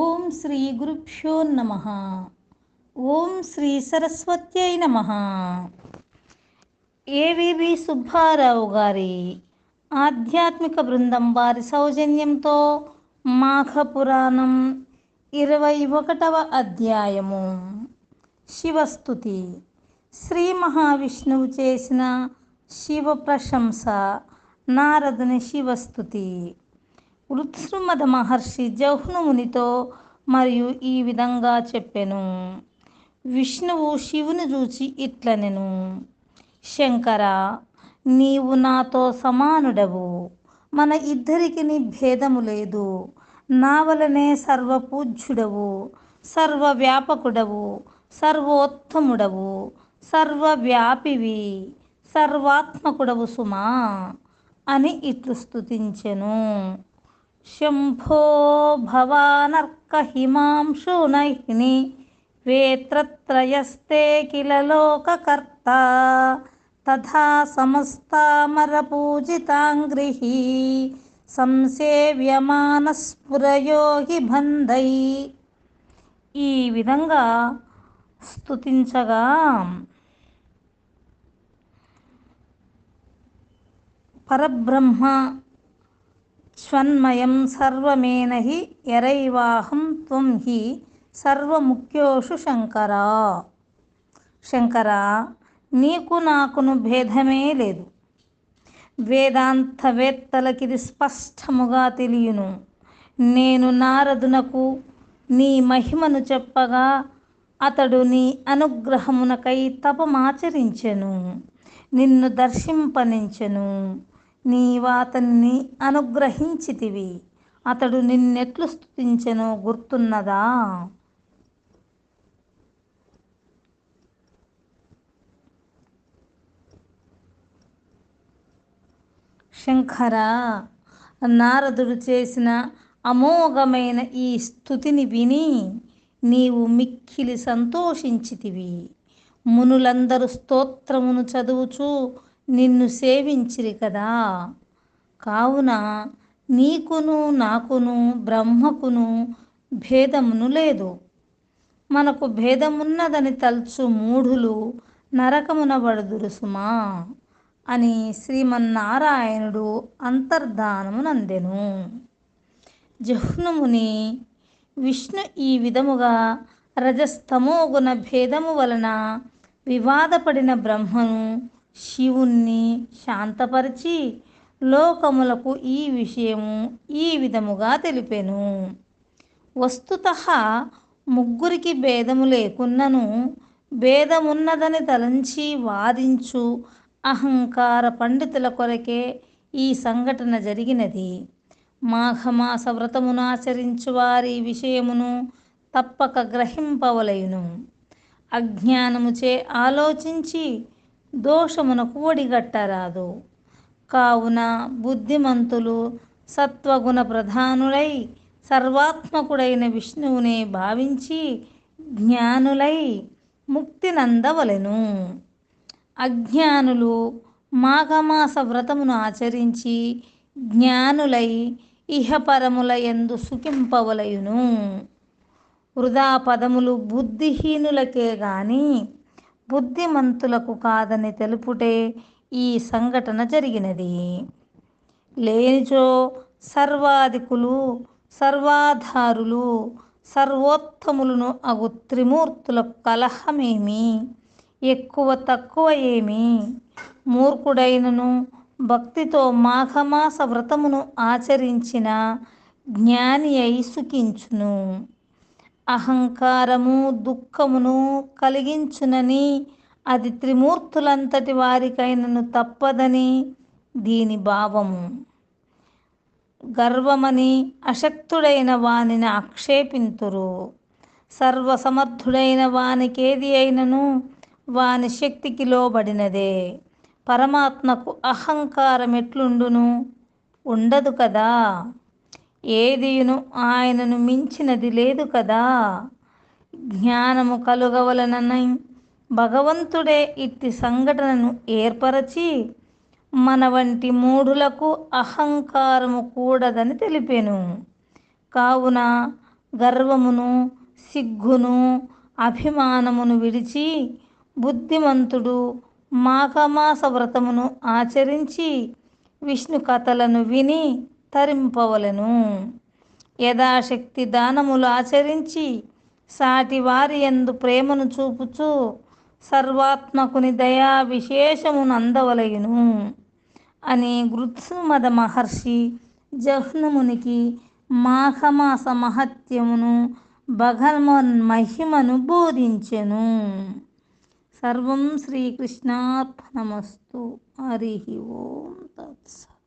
ఓం శ్రీ గురుభ్యో నమ. ఓం శ్రీ సరస్వత్యై నమ. ఏవివి సుబ్బారావు గారి ఆధ్యాత్మిక బృందం వారి సౌజన్యంతో మాఘపురాణం ఇరవై ఒకటవ అధ్యాయము. శివస్థుతి శ్రీ మహావిష్ణువు చేసిన శివ ప్రశంస నారదుని శివస్థుతి వృత్సృమద మహర్షి జౌహ్నుమునితో మరియు ఈ విధంగా చెప్పెను. విష్ణువు శివుని చూచి ఇట్లనెను. శంకర నీవు నాతో సమానుడవు. మన ఇద్దరికి భేదము లేదు. నా వలనే సర్వపూజ్యుడవు సర్వవ్యాపకుడవు సర్వోత్తముడవు సర్వవ్యాపివి సర్వాత్మకుడవు సుమా అని ఇట్లు స్తుతించెను. శంభో భవానర్క హిమాంశునైని వేత్రత్రయస్తే కిల లోకకర్త తథా సమస్తామరపూజితాంగ్రిః సంసేవ్యమానస్ఫురయో బంధై ఈ విధంగా స్తుతించగా పరబ్రహ్మ స్వన్మయం సర్వమేనహి ఎరైవాహం త్వం హి సర్వముఖ్యోషు శంకర. శంకర నీకు నాకును భేదమే లేదు. వేదాంతవేత్తలకిది స్పష్టముగా తెలియను. నేను నారదునకు నీ మహిమను చెప్పగా అతడు నీ అనుగ్రహమునకై తపమాచరించెను నిన్ను దర్శింపనించెను. నీవాతన్ని అనుగ్రహించితివి. అతడు నిన్నెట్లు స్థుతించెనో గుర్తున్నదా? శంకర నారదుడు చేసిన అమోఘమైన ఈ స్థుతిని విని నీవు మిక్కిలి సంతోషించితివి. మునులందరూ స్తోత్రమును చదువుచూ నిన్ను సేవించిరి కదా. కావున నీకును నాకును బ్రహ్మకును భేదమును లేదు. మనకు భేదమున్నదని తలుచు మూఢులు నరకమున బడుదురు సుమా అని శ్రీమన్నారాయణుడు అంతర్ధానమునందెను. జహ్నుముని విష్ణు ఈ విధముగా రజస్తమోగుణ భేదము వలన వివాదపడిన బ్రహ్మను శివుణ్ణి శాంతపరిచి లోకములకు ఈ విషయము ఈ విధముగా తెలిపెను. వస్తుత ముగ్గురికి భేదము లేకున్నను భేదమున్నదని తలంచి వాదించు అహంకార పండితుల కొరకే ఈ సంఘటన జరిగినది. మాఘమాస వ్రతమునాచరించు వారి విషయమును తప్పక గ్రహింపవలయును. అజ్ఞానముచే ఆలోచించి దోషమునకు ఒడిగట్టరాదు. కావున బుద్ధిమంతులు సత్వగుణ ప్రధానులై సర్వాత్మకుడైన విష్ణువునే భావించి జ్ఞానులై ముక్తినందవలెను. అజ్ఞానులు మాఘమాస వ్రతమును ఆచరించి జ్ఞానులై ఇహపరముల ఎందు సుఖింపవలయును. వృధా పదములు బుద్ధిహీనులకే గాని బుద్ధిమంతులకు కాదని తెలుపుటే ఈ సంఘటన జరిగినది. లేనిచో సర్వాధికులు సర్వాధారులు సర్వోత్తములను అగు త్రిమూర్తులకు కలహమేమి? ఎక్కువ తక్కువ ఏమి? మూర్ఖుడైనను భక్తితో మాఘమాస వ్రతమును ఆచరించిన జ్ఞాని అయి సుఖించును. అహంకారము దుఃఖమును కలిగించునని అది త్రిమూర్తులంతటి వారికైనను తప్పదని దీని భావము. గర్వమని అశక్తుడైన వానిని ఆక్షేపింతురు. సర్వసమర్థుడైన వానికేది అయినను వాని శక్తికి లోబడినదే. పరమాత్మకు అహంకారం ఎట్లుండును ఉండదు కదా? ఏదియును ఆయనను మించినది లేదు కదా. జ్ఞానము కలుగవలనని భగవంతుడే ఇట్టి సంఘటనను ఏర్పరచి మన వంటి మూఢులకు అహంకారము కూడదని తెలిపాను. కావున గర్వమును సిగ్గును అభిమానమును విడిచి బుద్ధిమంతుడు మాఘమాస వ్రతమును ఆచరించి విష్ణు కథలను విని తరింపవలెను యథాశక్తి దానములు ఆచరించి సాటి వారి ఎందు ప్రేమను చూపుచు సర్వాత్మకుని దయా విశేషమును అందవలయును అని గృత్సుమద మహర్షి జహ్నమునికి మాఘమాస మహత్యమును భగవన్ మహిమను బోధించెను. సర్వం శ్రీకృష్ణార్పణమస్తు. హరి ఓం తత్సత్.